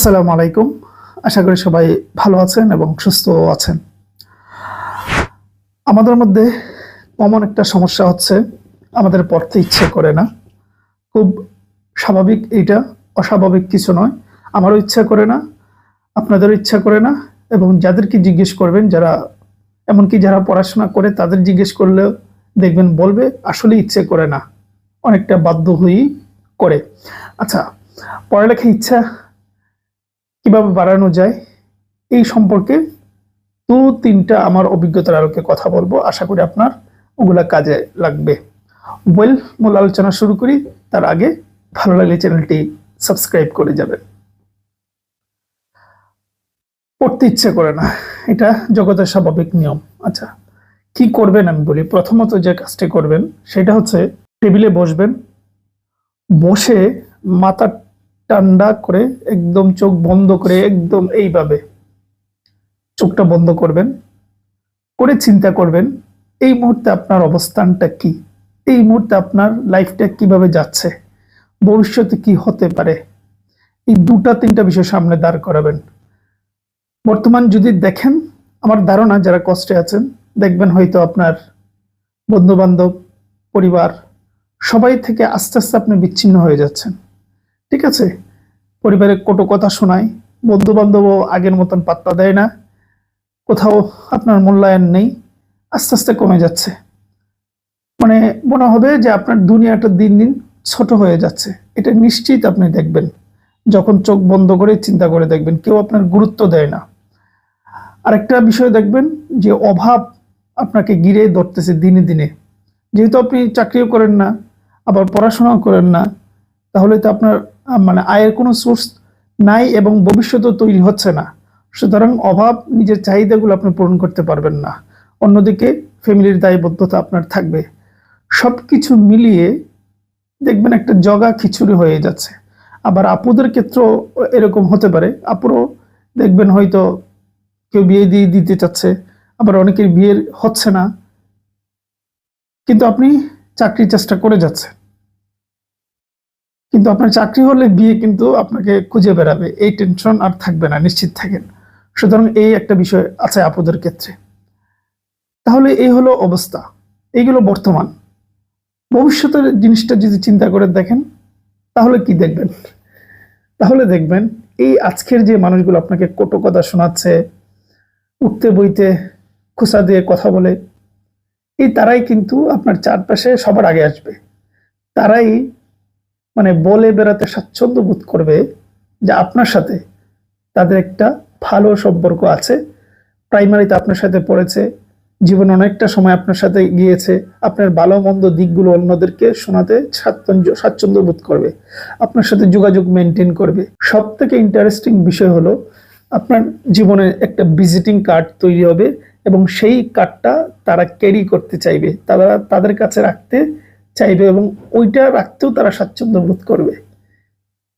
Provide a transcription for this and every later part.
আসসালামু আলাইকুম। আশা করি সবাই ভালো আছেন এবং সুস্থ আছেন। আমাদের মধ্যে কমন একটা সমস্যা হচ্ছে, আমাদের পড়তে ইচ্ছে করে না। খুব স্বাভাবিক এইটা, অস্বাভাবিক কিছু নয়। আমারও ইচ্ছা করে না, আপনাদেরও ইচ্ছা করে না, এবং যাদেরকে জিজ্ঞেস করবেন, যারা, এমনকি যারা পড়াশোনা করে, তাদের জিজ্ঞেস করলেও দেখবেন বলবে, আসলে ইচ্ছে করে না। অনেকটা বাধ্য হয়েই করে। আচ্ছা পড়ালেখা ইচ্ছা কীভাবে বাড়ানো যায়, এই সম্পর্কে দু তিনটা আমার অভিজ্ঞতার আলোকে কথা বলব। আশা করি আপনার ওগুলা কাজে লাগবে। ওয়েল মূল আলোচনা শুরু করি। তার আগে ভালো লাগলে চ্যানেলটি সাবস্ক্রাইব করে যাবেন। পড়তে ইচ্ছে করে না। এটা জগতের স্বাভাবিক নিয়ম। আচ্ছা কি করবেন আমি বলি। প্রথমত যে কাজটি করবেন, সেটা হচ্ছে টেবিলে বসবেন। বসে মাথা ঠান্ডা করে একদম চোখ বন্ধ করে একদম এইভাবে চোখটা বন্ধ করবেন, করে চিন্তা করবেন, এই মুহূর্তে আপনার অবস্থানটা কি? এই মুহূর্তে আপনার লাইফটা কীভাবে যাচ্ছে? ভবিষ্যতে কি হতে পারে? এই দুটা, তিনটা বিষয় সামনে দাঁড় করাবেন। বর্তমান যদি দেখেন, আমার ধারণা যারা কষ্টে আছেন, দেখবেন হয়তো আপনার বন্ধু বান্ধব পরিবার, সবাই থেকে আস্তে আস্তে আপনি বিচ্ছিন্ন হয়ে যাচ্ছেন। ঠিক আছে? পরিবারের কটু কথা শোনায় বন্ধু বান্ধবও আগের মতন পাত্তা দেয় না। কোথাও আপনার মূল্যায়ন নেই, আস্তে আস্তে কমে যাচ্ছে। মানে মনে হবে যে আপনার দুনিয়াটা দিন দিন ছোট হয়ে যাচ্ছে। এটা নিশ্চিত আপনি দেখবেন। যখন চোখ বন্ধ করে চিন্তা করে দেখবেন, কেউ আপনার গুরুত্ব দেয় না। আরেকটা বিষয় দেখবেন যে অভাব আপনাকে গিরে ধরতেছে দিনে দিনে। যেহেতু আপনি চাকরিও করেন না, আবার পড়াশোনাও করেন না, তাহলে তো আপনার মানে আয়ের কোনো সোর্স নাই এবং ভবিষ্যতেও তৈরি হচ্ছে না। সুতরাং অভাব নিজের চাহিদাগুলো আপনি পূরণ করতে পারবেন না। অন্যদিকে ফ্যামিলির দায়বদ্ধতা আপনার থাকবে। সব কিছু মিলিয়ে দেখবেন একটা জগা খিচুড়ি হয়ে যাচ্ছে। আবার আপুদের ক্ষেত্রেও এরকম হতে পারে। আপুরও দেখবেন হয়তো কেউ বিয়ে দিয়ে দিতে চাচ্ছে, আবার অনেকের বিয়ের হচ্ছে না। কিন্তু আপনি চাকরির চেষ্টা করে যাচ্ছেন। কিন্তু আপনার চাকরি হলে বিয়ে কিন্তু আপনাকে খুঁজে বেড়াবে। এই টেনশন আর থাকবে না, নিশ্চিত থাকেন। সুতরাং এই একটা বিষয় আছে আপুদের ক্ষেত্রে। তাহলে এই হলো অবস্থা। এইগুলো বর্তমান। ভবিষ্যতের জিনিসটা যদি চিন্তা করে দেখেন, তাহলে কি দেখবেন? তাহলে দেখবেন এই আজকের যে মানুষগুলো আপনাকে কটু কথা শোনাচ্ছে, উঠতে বইতে খোসা দিয়ে কথা বলে, এই তারাই কিন্তু আপনার চারপাশে সবার আগে আসবে। তারাই মানে বলে বেড়াতে স্বাচ্ছন্দ্য বোধ করবে যে আপনার সাথে তাদের একটা ভালো সম্পর্ক আছে। প্রাইমারিতে আপনার সাথে পড়েছে, জীবনে অনেকটা সময় আপনার সাথে গিয়েছে, আপনার ভালো মন্দ দিকগুলো অন্যদেরকে শোনাতে স্বাচ্ছন্দ্য স্বাচ্ছন্দ্য বোধ করবে, আপনার সাথে যোগাযোগ মেনটেন করবে। সব থেকে ইন্টারেস্টিং বিষয় হলো আপনার জীবনে একটা ভিজিটিং কার্ড তৈরি হবে এবং সেই কার্ডটা তারা ক্যারি করতে চাইবে, তারা তাদের কাছে রাখতে চাইবে এবং ওইটা রাখতেও তারা স্বাচ্ছন্দ্য বোধ করবে।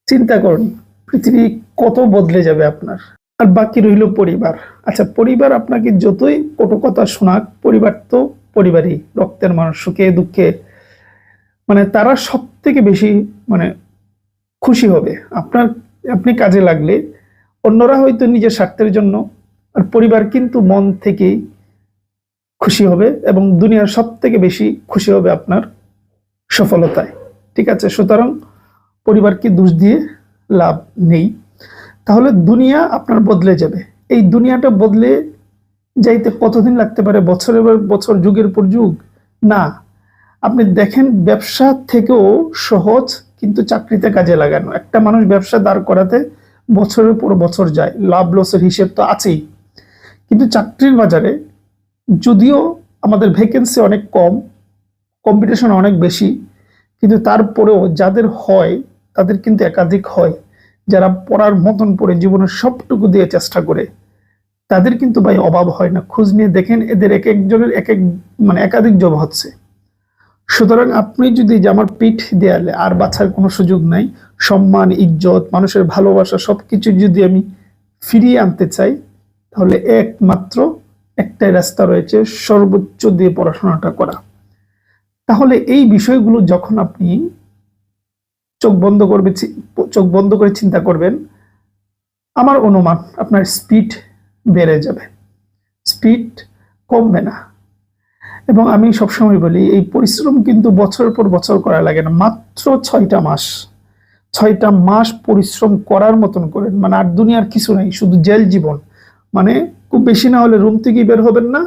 চিন্তা করুন, পৃথিবী কত বদলে যাবে আপনার। আর বাকি রইল পরিবার। আচ্ছা পরিবার আপনাকে যতই কটু কথা শোনাক, পরিবার তো পরিবারই। রক্তের মানুষ, সুখে, দুঃখে। মানে তারা সব থেকে বেশি মানে খুশি হবে। আপনার, আপনি কাজে লাগলে অন্যরা হয়তো নিজের স্বার্থের জন্য, আর পরিবার কিন্তু মন থেকেই খুশি হবে এবং দুনিয়ার সব থেকে বেশি খুশি হবে আপনার। সফলতায়। ঠিক আছে? সুতরাং পরিবারকে দোষ দিয়ে লাভ নেই। তাহলে দুনিয়া আপনার বদলে যাবে। এই দুনিয়াটা বদলে যাইতে কতদিন লাগতে পারে? বছরের পর বছর, যুগের পর যুগ? না। আপনি দেখেন, ব্যবসা থেকেও সহজ কিন্তু চাকরিতে কাজে লাগানো। একটা মানুষ ব্যবসা দাঁড় করাতে বছরের পর বছর যায়। লাভ লসের হিসেব তো আছেই। কিন্তু চাকরির বাজারে যদিও আমাদের ভ্যাকেন্সি অনেক কম কম্পিটিশন অনেক বেশি, কিন্তু তারপরেও যাদের হয়, তাদের কিন্তু একাধিক হয়। যারা পড়ার মতন পড়ে, জীবনের সবটুকু দিয়ে চেষ্টা করে, তাদের কিন্তু ভাই অভাব হয় না। খোঁজ নিয়ে দেখেন, এদের এক একজনের এক এক মানে একাধিক জব হচ্ছে। সুতরাং আপনি যদি যে আমার পিঠ দেয়ালে আর বাছার কোনো সুযোগ নাই, সম্মান, ইজ্জত, মানুষের ভালোবাসা সবকিছু যদি আমি ফিরিয়ে আনতে চাই, তাহলে একমাত্র একটাই রাস্তা রয়েছে, সর্বোচ্চ দিয়ে পড়াশোনাটা করা। তাহলে এই বিষয়গুলো যখন আপনি চোখ বন্ধ করবে চোখ বন্ধ করে চিন্তা করবেন, আমার অনুমান আপনার স্পিড বেড়ে যাবে। স্পিড কমবে না। এবং আমি সবসময় বলি, এই পরিশ্রম কিন্তু বছরের পর বছর করা লাগে না। মাত্র ছয়টা মাস ছয়টা মাস পরিশ্রম করার মতন করেন মানে আর দুনিয়ার কিছু নেই, শুধু জেল জীবন। মানে খুব বেশি না হলে রুম থেকেই বের হবেন না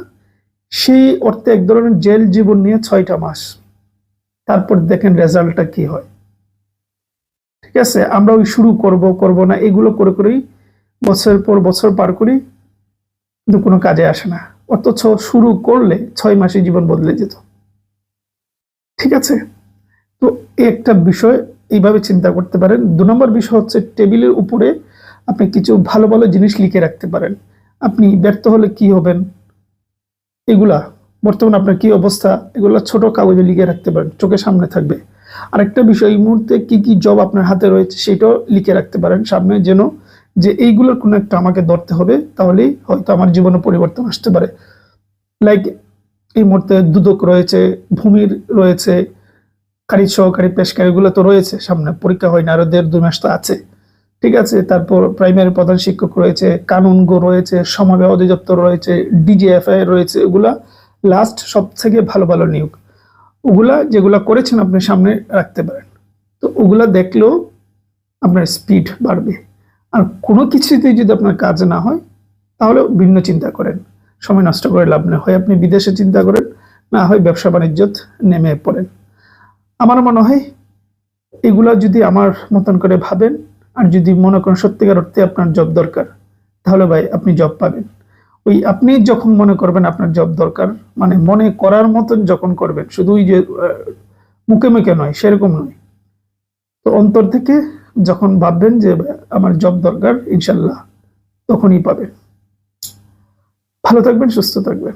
সেই অর্থে এক ধরনের জেল জীবন নিয়ে ছয়টা মাস। তারপর দেখেন রেজাল্টটা কি হয়। ঠিক আছে আমরা ওই শুরু করব করব না, এগুলো করে করেই বছরের পর বছর পার করি, কিন্তু কোনো কাজে আসে না। অথচ শুরু করলে ছয় মাসে জীবন বদলে যেত। ঠিক আছে, তো একটা বিষয় এইভাবে চিন্তা করতে পারেন। দু নম্বর বিষয় হচ্ছে টেবিলের উপরে আপনি কিছু ভালো ভালো জিনিস লিখে রাখতে পারেন। আপনি ব্যর্থ হলে কি হবেন? এগুলা, বর্তমানে আপনার কি অবস্থা, এগুলো ছোট কাগজে লিখে রাখতে পারেন, চোখের সামনে থাকবে। আরেকটা বিষয়, এই মুহূর্তে কি কি জব আপনার হাতে রয়েছে সেটাও লিখে রাখতে পারেন, সামনে যেন যে এইগুলোর কোনো একটা আমাকে ধরতে হবে, তাহলেই হয়তো আমার জীবনে পরিবর্তন আসতে পারে। লাইক এই মুহূর্তে দুদক রয়েছে, ভূমির রয়েছে কারি সহকারী পেশকারী এগুলো তো রয়েছে সামনে, পরীক্ষা হয় না, আরও দেড় দুই মাস তো আছে। ঠিক আছে, তারপর প্রাইমারি প্রধান শিক্ষক রয়েছে কানুনগো রয়েছে সমাবেহ অধিদপ্তর রয়েছে ডিজিএফআই রয়েছে এগুলা লাস্ট সব থেকে ভালো ভালো নিয়োগ। ওগুলা যেগুলা করেছেন আপনি সামনে রাখতে পারেন। তো ওগুলা দেখলেও আপনার স্পিড বাড়বে। আর কোনো কিছুতেই যদি আপনার কাজ না হয়, তাহলে ভিন্ন চিন্তা করেন। সময় নষ্ট করে লাভ নেই। হয় আপনি বিদেশে চিন্তা করেন, না হয় ব্যবসা বাণিজ্যত নেমে পড়েন। আমার মনে হয় এগুলা যদি আমার মতন করে ভাবেন আর যদি মনে করেন সত্যিকার অর্থে আপনার জব দরকার, তাহলে ভাই আপনি জব পাবেন। ওই আপনি যখন মনে করবেন আপনার জব দরকার মানে মনে করার মতন যখন করবেন, শুধু ওই যে মুখে মুখে নয়, সেরকম নয়। তো অন্তর থেকে যখন ভাববেন যে আমার জব দরকার, ইনশাল্লাহ তখনই পাবেন। ভালো থাকবেন, সুস্থ থাকবেন।